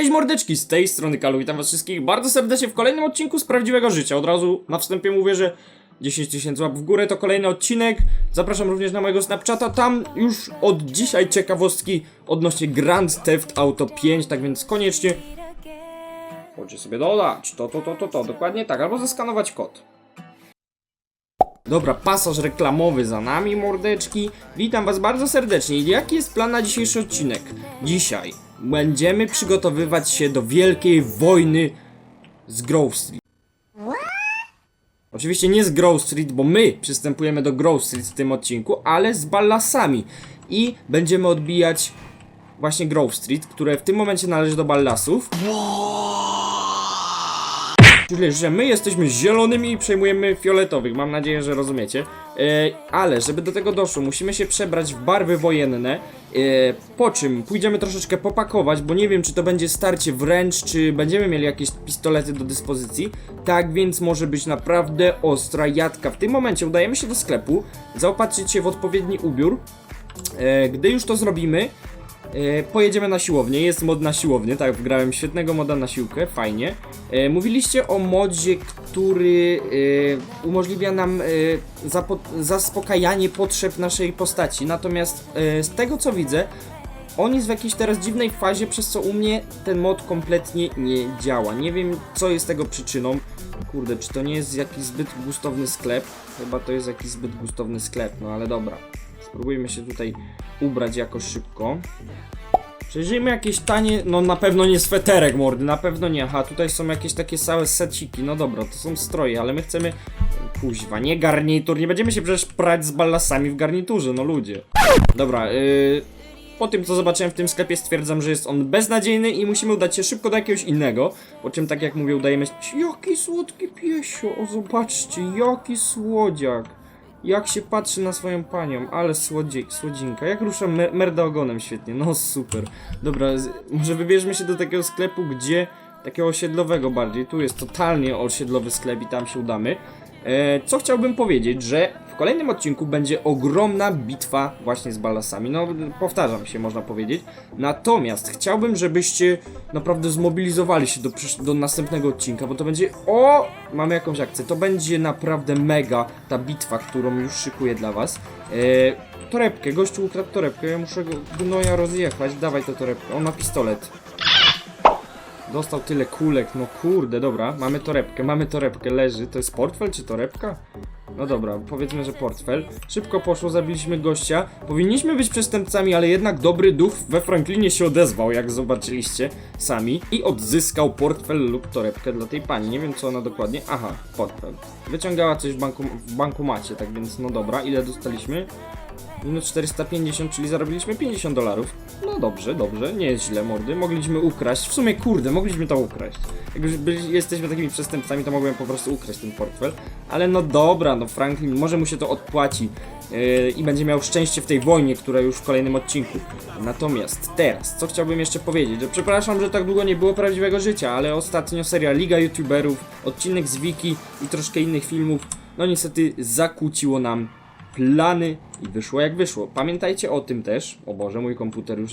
Cześć mordeczki, z tej strony Kalu, witam was wszystkich bardzo serdecznie w kolejnym odcinku z prawdziwego życia. Od razu na wstępie mówię, że 10 tysięcy łap w górę to kolejny odcinek. Zapraszam również na mojego Snapchata, tam już od dzisiaj ciekawostki odnośnie Grand Theft Auto 5, tak więc koniecznie chodźcie sobie dodać to, to, to, to, to, dokładnie tak, albo zeskanować kod. Dobra, pasaż reklamowy za nami, mordeczki. Witam was bardzo serdecznie. Jaki jest plan na dzisiejszy odcinek? Dzisiaj będziemy przygotowywać się do wielkiej wojny z Grove Street. Oczywiście nie z Grove Street, bo my przystępujemy do Grove Street w tym odcinku, ale z Ballasami. I będziemy odbijać właśnie Grove Street, które w tym momencie należy do Ballasów. Czyli, że my jesteśmy zielonymi i przejmujemy fioletowych. Mam nadzieję, że rozumiecie. E, ale, żeby do tego doszło, musimy się przebrać w barwy wojenne. E, po czym pójdziemy troszeczkę popakować, bo nie wiem, czy to będzie starcie wręcz, czy będziemy mieli jakieś pistolety do dyspozycji. Tak więc może być naprawdę ostra jadka. W tym momencie udajemy się do sklepu, zaopatrzyć się w odpowiedni ubiór. E, gdy już to zrobimy, pojedziemy na siłownię, jest mod na siłownię, tak, wgrałem świetnego moda na siłkę, fajnie. E, mówiliście o modzie, który e, umożliwia nam e, zaspokajanie potrzeb naszej postaci, natomiast e, z tego co widzę, on jest w jakiejś teraz dziwnej fazie, przez co u mnie ten mod kompletnie nie działa. Nie wiem, co jest tego przyczyną. Kurde, czy to nie jest jakiś zbyt gustowny sklep? Chyba to jest jakiś zbyt gustowny sklep, no ale dobra. Spróbujmy się tutaj ubrać jakoś szybko. Przejrzyjmy jakieś tanie, no na pewno nie sweterek mordy, na pewno nie. Aha, tutaj są jakieś takie całe seciki, no dobra, to są stroje, ale my chcemy... Kuźwa, nie garnitur, nie będziemy się przecież prać z ballasami w garniturze, no ludzie. Dobra, yy... Po tym, co zobaczyłem w tym sklepie, stwierdzam, że jest on beznadziejny i musimy udać się szybko do jakiegoś innego. Po czym, tak jak mówię, udajemy się... Jaki słodki piesio! O, zobaczcie, jaki słodziak! Jak się patrzy na swoją panią, ale słodzi, słodzinka. Jak rusza mer merda ogonem świetnie, no super. Dobra, może wybierzmy się do takiego sklepu, gdzie... Takiego osiedlowego bardziej. Tu jest totalnie osiedlowy sklep i tam się udamy. E, co chciałbym powiedzieć, że kolejnym odcinku będzie ogromna bitwa właśnie z ballasami. No, powtarzam się, można powiedzieć. Natomiast chciałbym, żebyście naprawdę zmobilizowali się do, do następnego odcinka, bo to będzie. O! Mamy jakąś akcję. To będzie naprawdę mega ta bitwa, którą już szykuję dla Was. E, torebkę, gościu ukradł torebkę. Ja muszę go gnoja rozjechać. Dawaj tę torebkę. On ma pistolet. Dostał tyle kulek, no kurde, dobra, mamy torebkę, mamy torebkę, leży, to jest portfel czy torebka? No dobra, powiedzmy, że portfel. Szybko poszło, zabiliśmy gościa. Powinniśmy być przestępcami, ale jednak dobry duch we Franklinie się odezwał, jak zobaczyliście sami. I odzyskał portfel lub torebkę dla tej pani. Nie wiem, co ona dokładnie... Aha, portfel. Wyciągała coś w, banku, w bankomacie, tak więc no dobra, ile dostaliśmy? Minus 450, czyli zarobiliśmy 50 dolarów. No dobrze, dobrze, nie jest źle, mordy. Mogliśmy ukraść. W sumie, kurde, mogliśmy to ukraść. Jak już byli, jesteśmy takimi przestępcami, to mogłem po prostu ukraść ten portfel. Ale no dobra, no Franklin, może mu się to odpłaci. Yy, I będzie miał szczęście w tej wojnie, która już w kolejnym odcinku. Natomiast teraz, co chciałbym jeszcze powiedzieć? Że przepraszam, że tak długo nie było prawdziwego życia, ale ostatnio seria Liga YouTuberów, odcinek z Wiki i troszkę innych filmów, no niestety zakłóciło nam plany i wyszło jak wyszło. Pamiętajcie o tym też. O Boże, mój komputer już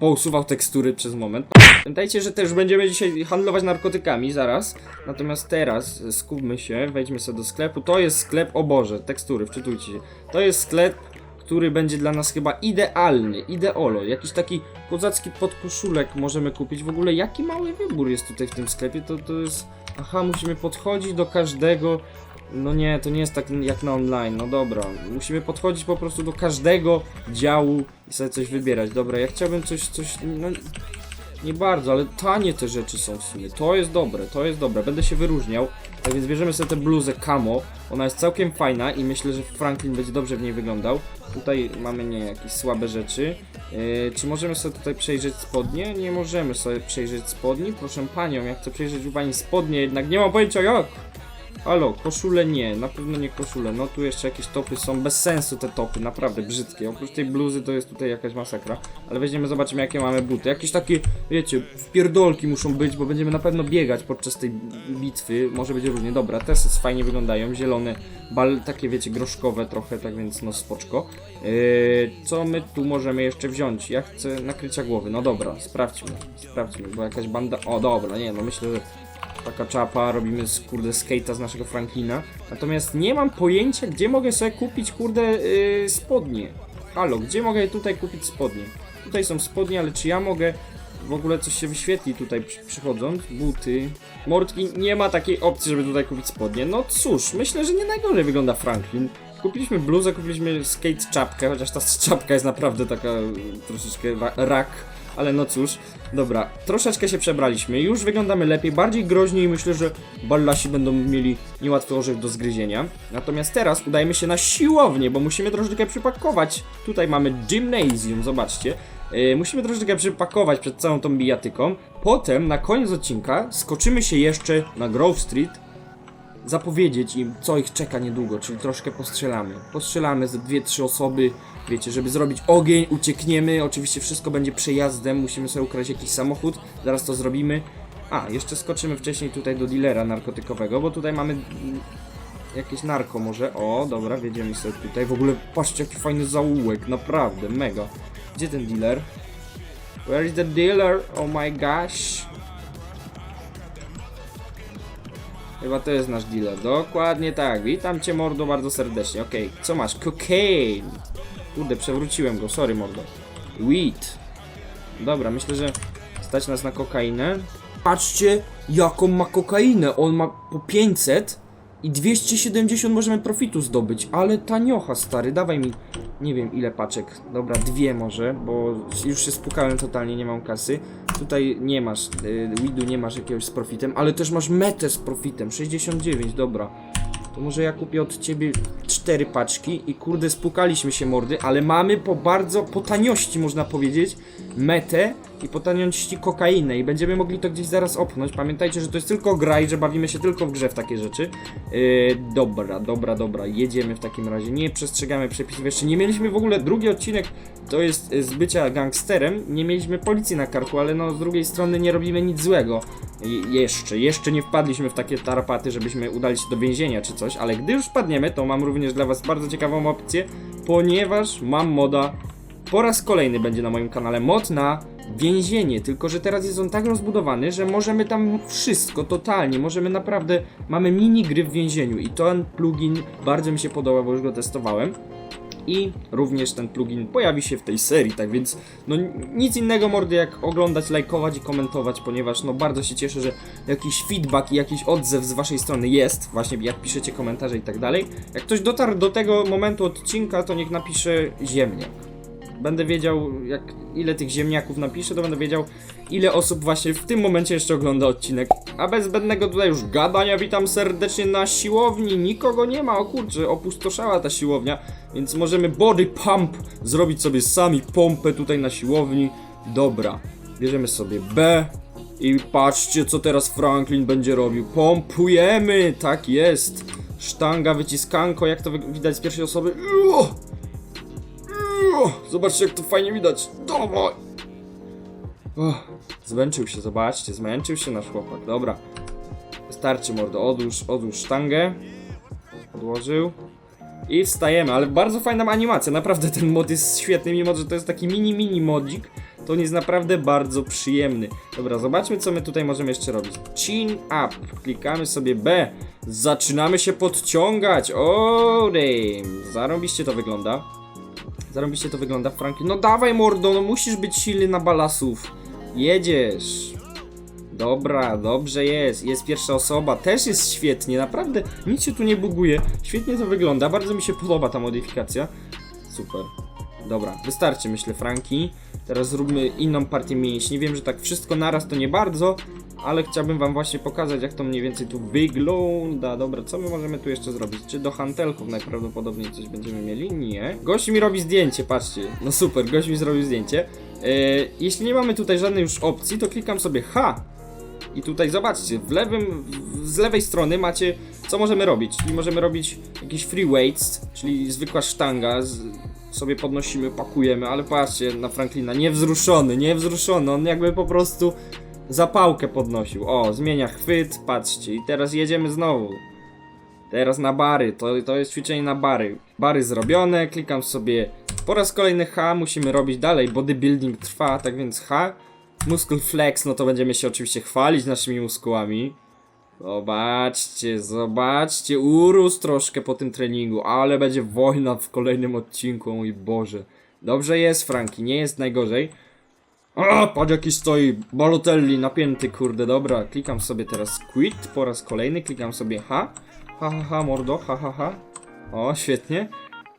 pousuwał tekstury przez moment. Pamiętajcie, że też będziemy dzisiaj handlować narkotykami zaraz. Natomiast teraz skupmy się, wejdźmy sobie do sklepu. To jest sklep, o Boże, tekstury, wczytujcie się. To jest sklep, który będzie dla nas chyba idealny, ideolo. Jakiś taki kozacki podkoszulek możemy kupić. W ogóle jaki mały wybór jest tutaj w tym sklepie, to, to jest... Aha, musimy podchodzić do każdego no nie, to nie jest tak jak na online, no dobra. Musimy podchodzić po prostu do każdego działu i sobie coś wybierać. Dobra, ja chciałbym coś, coś, no nie bardzo, ale tanie te rzeczy są w sumie. To jest dobre, to jest dobre, będę się wyróżniał. Tak więc bierzemy sobie tę bluzę camo. Ona jest całkiem fajna i myślę, że Franklin będzie dobrze w niej wyglądał. Tutaj mamy, nie, jakieś słabe rzeczy. Yy, czy możemy sobie tutaj przejrzeć spodnie? Nie możemy sobie przejrzeć spodni. Proszę panią, ja chcę przejrzeć u pani spodnie, jednak nie mam pojęcia jak. Halo, koszule nie, na pewno nie koszule. No tu jeszcze jakieś topy są, bez sensu te topy, naprawdę brzydkie. Oprócz tej bluzy to jest tutaj jakaś masakra. Ale weźmiemy, zobaczymy jakie mamy buty. Jakieś takie, wiecie, wpierdolki muszą być, bo będziemy na pewno biegać podczas tej bitwy. Może będzie różnie. Dobra, te fajnie wyglądają, zielone, bal, takie wiecie, groszkowe trochę, tak więc no spoczko. Yy, co my tu możemy jeszcze wziąć? Ja chcę nakrycia głowy. No dobra, sprawdźmy, sprawdźmy, bo jakaś banda... O dobra, nie no, myślę, że taka czapa, robimy z, kurde skate'a z naszego Franklina. Natomiast nie mam pojęcia, gdzie mogę sobie kupić, kurde, yy, spodnie. Halo, gdzie mogę tutaj kupić spodnie? Tutaj są spodnie, ale czy ja mogę w ogóle coś się wyświetli tutaj przy, przychodząc? Buty, mordki, nie ma takiej opcji, żeby tutaj kupić spodnie. No cóż, myślę, że nie najgorzej wygląda Franklin. Kupiliśmy bluzę, kupiliśmy skate czapkę, chociaż ta czapka jest naprawdę taka troszeczkę ra rak, ale no cóż. Dobra, troszeczkę się przebraliśmy, już wyglądamy lepiej, bardziej groźnie i myślę, że ballasi będą mieli niełatwy orzech do zgryzienia. Natomiast teraz udajemy się na siłownię, bo musimy troszeczkę przypakować. Tutaj mamy gymnasium, zobaczcie. Yy, musimy troszeczkę przypakować przed całą tą bijatyką. Potem, na koniec odcinka, skoczymy się jeszcze na Grove Street, zapowiedzieć im, co ich czeka niedługo, czyli troszkę postrzelamy. Postrzelamy ze dwie, trzy osoby, wiecie, żeby zrobić ogień, uciekniemy, oczywiście wszystko będzie przejazdem, musimy sobie ukraść jakiś samochód, zaraz to zrobimy. A, jeszcze skoczymy wcześniej tutaj do dealera narkotykowego, bo tutaj mamy jakieś narko może. O, dobra, wjedziemy sobie tutaj. W ogóle patrzcie jaki fajny zaułek, naprawdę, mega. Gdzie ten dealer? Where is the dealer? Oh my gosh. Chyba to jest nasz dealer. Dokładnie tak. Witam cię mordo bardzo serdecznie. Okej, co masz? Cocaine. Kurde, przewróciłem go. Sorry mordo. Weed. Dobra, myślę, że stać nas na kokainę. Patrzcie, jaką ma kokainę. On ma po 500 i 270 możemy profitu zdobyć. Ale taniocha, stary. Dawaj mi, nie wiem ile paczek. Dobra, dwie może, bo już się spukałem totalnie, nie mam kasy. Tutaj nie masz, y, weedu nie masz jakiegoś z profitem, ale też masz metę z profitem. 69, dobra. To może ja kupię od ciebie cztery paczki i kurde spukaliśmy się mordy, ale mamy po bardzo, po taniości można powiedzieć, metę i po taniości kokainę i będziemy mogli to gdzieś zaraz opchnąć. Pamiętajcie, że to jest tylko gra i że bawimy się tylko w grze w takie rzeczy. Yy, dobra, dobra, dobra, jedziemy w takim razie. Nie przestrzegamy przepisów. Jeszcze nie mieliśmy w ogóle, drugi odcinek to jest z bycia gangsterem. Nie mieliśmy policji na karku, ale no z drugiej strony nie robimy nic złego. I jeszcze, jeszcze nie wpadliśmy w takie tarapaty, żebyśmy udali się do więzienia czy coś, ale gdy już wpadniemy, to mam również dla was bardzo ciekawą opcję, ponieważ mam moda po raz kolejny będzie na moim kanale mod na więzienie, tylko że teraz jest on tak rozbudowany, że możemy tam wszystko, totalnie, możemy naprawdę, mamy mini gry w więzieniu i ten plugin bardzo mi się podoba, bo już go testowałem i również ten plugin pojawi się w tej serii, tak więc no nic innego mordy jak oglądać, lajkować i komentować, ponieważ no bardzo się cieszę, że jakiś feedback i jakiś odzew z waszej strony jest, właśnie jak piszecie komentarze i tak dalej. Jak ktoś dotarł do tego momentu odcinka, to niech napisze ziemniak. Będę wiedział, jak ile tych ziemniaków napiszę, to będę wiedział, ile osób właśnie w tym momencie jeszcze ogląda odcinek. A bez zbędnego tutaj już gadania, witam serdecznie na siłowni. Nikogo nie ma, o kurczę, opustoszała ta siłownia, więc możemy body pump zrobić sobie sami pompę tutaj na siłowni. Dobra, bierzemy sobie B i patrzcie, co teraz Franklin będzie robił. Pompujemy, tak jest. Sztanga, wyciskanko, jak to widać z pierwszej osoby. Uo! Uo! Zobaczcie, jak to fajnie widać. Dawaj! Uch, zmęczył się, zobaczcie, zmęczył się nasz chłopak. Dobra. Wystarczy mordo, odłóż, odłóż sztangę. Odłożył. I wstajemy, ale bardzo fajna animacja, naprawdę ten mod jest świetny, mimo że to jest taki mini, mini modzik, to on jest naprawdę bardzo przyjemny. Dobra, zobaczmy co my tutaj możemy jeszcze robić. Chin up, klikamy sobie B, zaczynamy się podciągać, o damn, zarąbiście to wygląda. Zarąbiście to wygląda, Franklin. No dawaj mordo, no musisz być silny na balasów. Jedziesz. Dobra, dobrze jest. Jest pierwsza osoba, też jest świetnie, naprawdę nic się tu nie buguje. Świetnie to wygląda, bardzo mi się podoba ta modyfikacja. Super. Dobra, wystarczy myślę Franki. Teraz zróbmy inną partię mięśni. Wiem, że tak wszystko naraz to nie bardzo, ale chciałbym wam właśnie pokazać jak to mniej więcej tu wygląda. Dobra, co my możemy tu jeszcze zrobić? Czy do hantelków najprawdopodobniej coś będziemy mieli? Nie. Gość mi robi zdjęcie, patrzcie. No super, gość mi zrobił zdjęcie. Yy, jeśli nie mamy tutaj żadnej już opcji, to klikam sobie H. I tutaj zobaczcie, w lewym, w- z lewej strony macie co możemy robić? Czyli możemy robić jakiś free weights, czyli zwykła sztanga, z, sobie podnosimy, pakujemy, ale patrzcie na Franklina, niewzruszony, niewzruszony, on jakby po prostu zapałkę podnosił. O, zmienia chwyt, patrzcie, i teraz jedziemy znowu. Teraz na bary, to, to jest ćwiczenie na bary. Bary zrobione, klikam sobie po raz kolejny H, musimy robić dalej, bodybuilding trwa, tak więc H. Muscle flex, no to będziemy się oczywiście chwalić naszymi muskułami. Zobaczcie, zobaczcie, urósł troszkę po tym treningu, ale będzie wojna w kolejnym odcinku, mój Boże. Dobrze jest, Franki, nie jest najgorzej. O, patrz jaki stoi Balotelli napięty, kurde, dobra. Klikam sobie teraz quit po raz kolejny, klikam sobie H. Ha, ha, ha, mordo, ha, ha, ha. O, świetnie.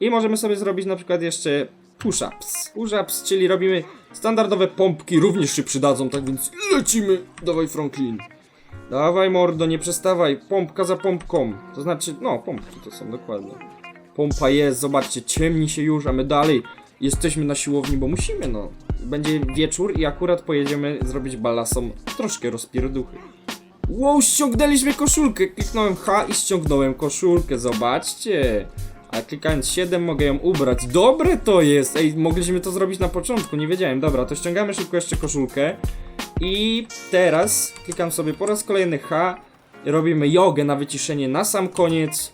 I możemy sobie zrobić na przykład jeszcze push-ups. Push-ups, czyli robimy standardowe pompki, również się przydadzą, tak więc lecimy. Dawaj Franklin. Dawaj mordo, nie przestawaj. Pompka za pompką. To znaczy, no, pompki to są dokładnie. Pompa jest, zobaczcie, ciemni się już, a my dalej jesteśmy na siłowni, bo musimy, no. Będzie wieczór i akurat pojedziemy zrobić balasom troszkę rozpierduchy. Wow, ściągnęliśmy koszulkę. Kliknąłem H i ściągnąłem koszulkę, zobaczcie. A klikając 7 mogę ją ubrać. Dobre to jest! Ej, mogliśmy to zrobić na początku, nie wiedziałem. Dobra, to ściągamy szybko jeszcze koszulkę. I teraz klikam sobie po raz kolejny H. Robimy jogę na wyciszenie na sam koniec.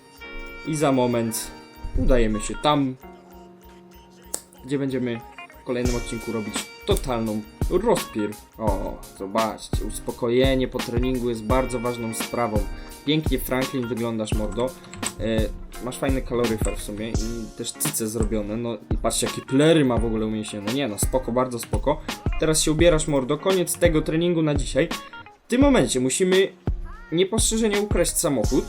I za moment udajemy się tam, gdzie będziemy w kolejnym odcinku robić totalną rozpier. O, zobaczcie, uspokojenie po treningu jest bardzo ważną sprawą. Pięknie Franklin wyglądasz, mordo. E, masz fajny kaloryfer w sumie i też cyce zrobione. No i patrzcie, jakie plery ma w ogóle umieśnione. Nie no, spoko, bardzo spoko. Teraz się ubierasz, mordo. Koniec tego treningu na dzisiaj. W tym momencie musimy niepostrzeżenie ukraść samochód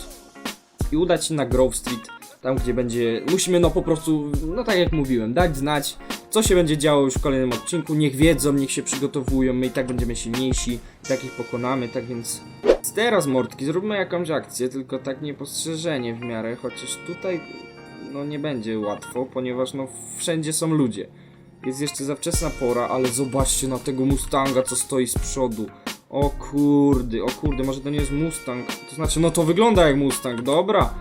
i udać się na Grove Street, tam gdzie będzie, musimy no po prostu, no tak jak mówiłem, dać znać, co się będzie działo już w kolejnym odcinku, niech wiedzą, niech się przygotowują, my i tak będziemy silniejsi, i tak ich pokonamy, tak więc teraz mordki, zróbmy jakąś akcję, tylko tak niepostrzeżenie w miarę, chociaż tutaj no nie będzie łatwo, ponieważ no wszędzie są ludzie. Jest jeszcze za wczesna pora, ale zobaczcie na tego Mustanga, co stoi z przodu. O kurde, o kurde, może to nie jest Mustang. To znaczy, no to wygląda jak Mustang, dobra.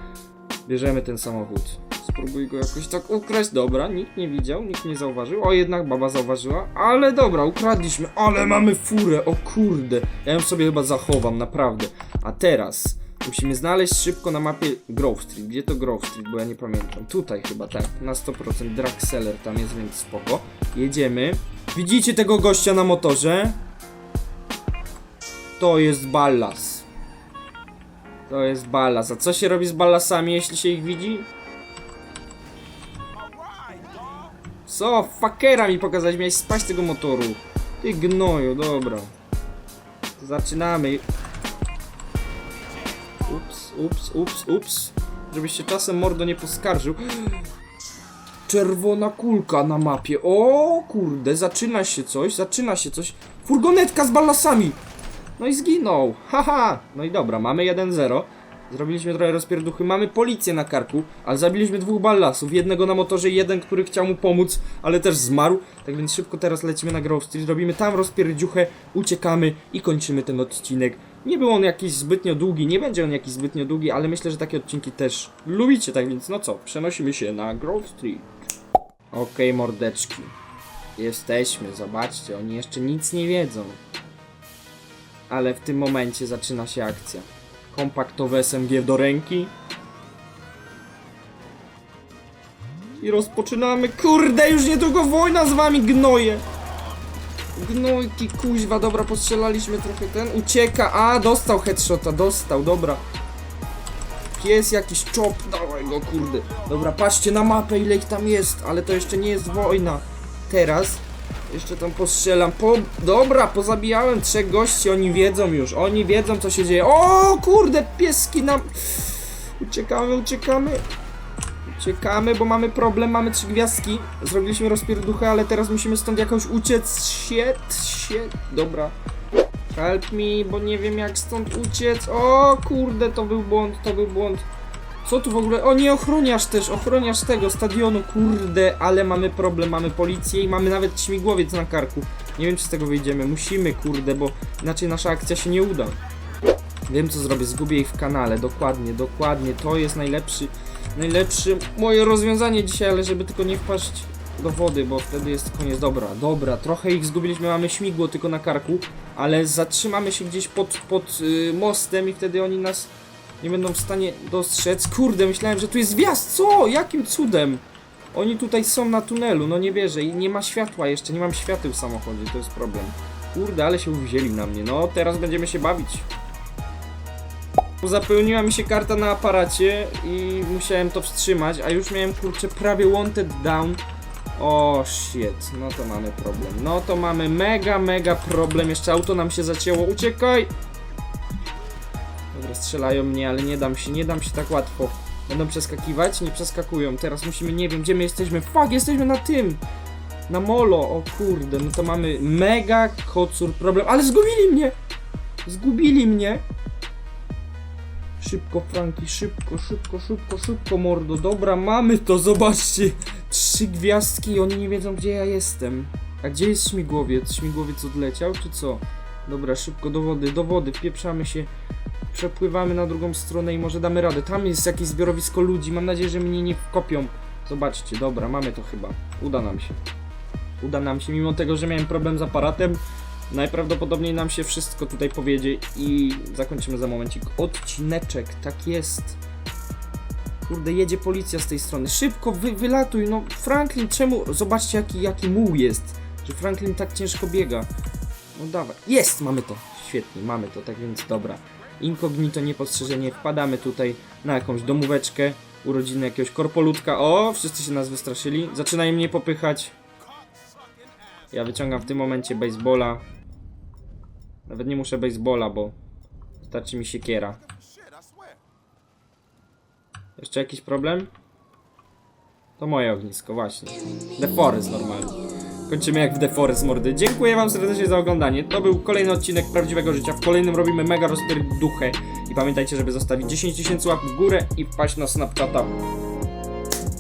Bierzemy ten samochód. Spróbuj go jakoś tak ukraść. Dobra, nikt nie widział, nikt nie zauważył. O, jednak baba zauważyła. Ale dobra, ukradliśmy. Ale mamy furę, o kurde. Ja ją sobie chyba zachowam, naprawdę. A teraz musimy znaleźć szybko na mapie Grove Street. Gdzie to Grove Street? Bo ja nie pamiętam. Tutaj chyba, tak. Na 100% Drag Seller tam jest, więc spoko. Jedziemy. Widzicie tego gościa na motorze? To jest ballas. To jest ballas. A co się robi z ballasami, jeśli się ich widzi? Co? Fakera mi pokazać, miałeś spaść z tego motoru. Ty gnoju, dobra. Zaczynamy. Ups, ups, ups, ups. Żebyś się czasem mordo nie poskarżył. Czerwona kulka na mapie. O kurde, zaczyna się coś, zaczyna się coś. Furgonetka z ballasami. No i zginął. Haha. No i dobra, mamy 1-0. Zrobiliśmy trochę rozpierduchy. Mamy policję na karku, ale zabiliśmy dwóch ballasów. Jednego na motorze i jeden, który chciał mu pomóc, ale też zmarł. Tak więc szybko teraz lecimy na Grove Street. Robimy tam rozpierdziuchę, uciekamy i kończymy ten odcinek. Nie był on jakiś zbytnio długi, nie będzie on jakiś zbytnio długi, ale myślę, że takie odcinki też lubicie. Tak więc no co, przenosimy się na Grove Street. Okej, mordeczki. Jesteśmy, zobaczcie, oni jeszcze nic nie wiedzą. Ale w tym momencie zaczyna się akcja. Kompaktowe SMG do ręki. I rozpoczynamy. Kurde, już niedługo wojna z wami, gnoje! Gnojki, kuźwa, dobra, postrzelaliśmy trochę ten. Ucieka, a dostał headshota, dostał, dobra. Pies jakiś czop, dawaj go, kurde. Dobra, patrzcie na mapę, ile ich tam jest, ale to jeszcze nie jest wojna. Teraz jeszcze tam postrzelam. Po... Dobra, pozabijałem trzech gości, oni wiedzą już, oni wiedzą co się dzieje. O kurde, pieski nam... Uciekamy, uciekamy. Uciekamy, bo mamy problem, mamy trzy gwiazdki. Zrobiliśmy rozpierduchę, ale teraz musimy stąd jakoś uciec. Shit, shit. Dobra. Help me, bo nie wiem jak stąd uciec. O kurde, to był błąd, to był błąd. Co tu w ogóle? O nie, ochroniarz też, ochroniarz tego stadionu, kurde, ale mamy problem, mamy policję i mamy nawet śmigłowiec na karku. Nie wiem czy z tego wyjdziemy, musimy, kurde, bo inaczej nasza akcja się nie uda. Wiem co zrobię, zgubię ich w kanale, dokładnie, dokładnie, to jest najlepszy, najlepsze moje rozwiązanie dzisiaj, ale żeby tylko nie wpaść do wody, bo wtedy jest koniec, dobra, dobra, trochę ich zgubiliśmy, mamy śmigło tylko na karku, ale zatrzymamy się gdzieś pod, pod y, mostem i wtedy oni nas nie będą w stanie dostrzec, kurde, myślałem, że tu jest wjazd, co, jakim cudem? Oni tutaj są na tunelu, no nie wierzę i nie ma światła jeszcze, nie mam świateł w samochodzie, to jest problem. Kurde, ale się uwzięli na mnie, no teraz będziemy się bawić. Zapełniła mi się karta na aparacie i musiałem to wstrzymać, a już miałem kurczę prawie wanted down. O shit, no to mamy problem. No to mamy mega, mega problem. Jeszcze auto nam się zacięło. Uciekaj! Strzelają mnie, ale nie dam się, nie dam się tak łatwo. Będą przeskakiwać? Nie przeskakują. Teraz musimy, nie wiem, gdzie my jesteśmy. Fuck, jesteśmy na tym! Na molo, o kurde, no to mamy mega kocur problem. Ale zgubili mnie! Zgubili mnie! Szybko, Franki, szybko, szybko, szybko, szybko, mordo. Dobra, mamy to, zobaczcie. Trzy gwiazdki i oni nie wiedzą, gdzie ja jestem. A gdzie jest śmigłowiec? Śmigłowiec odleciał, czy co? Dobra, szybko do wody, do wody, wpieprzamy się. Przepływamy na drugą stronę i może damy radę. Tam jest jakieś zbiorowisko ludzi, mam nadzieję, że mnie nie wkopią. Zobaczcie, dobra, mamy to chyba. Uda nam się. Uda nam się, mimo tego, że miałem problem z aparatem. Najprawdopodobniej nam się wszystko tutaj powiedzie i zakończymy za momencik odcineczek. Tak jest. Kurde, jedzie policja z tej strony. Szybko, wy, wylatuj, no Franklin, czemu? Zobaczcie jaki, jaki muł jest. Że Franklin tak ciężko biega. No dawaj. Jest, mamy to. Świetnie, mamy to, tak więc dobra. Inkognito, niepostrzeżenie, wpadamy tutaj na jakąś domóweczkę, urodziny jakiegoś korpolutka. O, wszyscy się nas wystraszyli. Zaczynają mnie popychać. Ja wyciągam w tym momencie baseballa. Nawet nie muszę baseballa, bo starczy mi siekiera. Jeszcze jakiś problem? To moje ognisko, właśnie. The Forest normalnie. Kończymy jak w The Forest mordy. Dziękuję wam serdecznie za oglądanie. To był kolejny odcinek prawdziwego życia. W kolejnym robimy mega rozpierduchę. I pamiętajcie, żeby zostawić 10 tysięcy łap w górę i wpaść na Snapchata.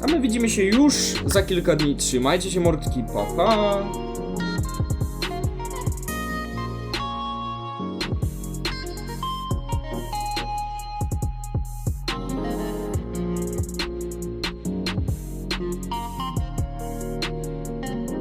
A my widzimy się już za kilka dni. Trzymajcie się mordki, pa pa!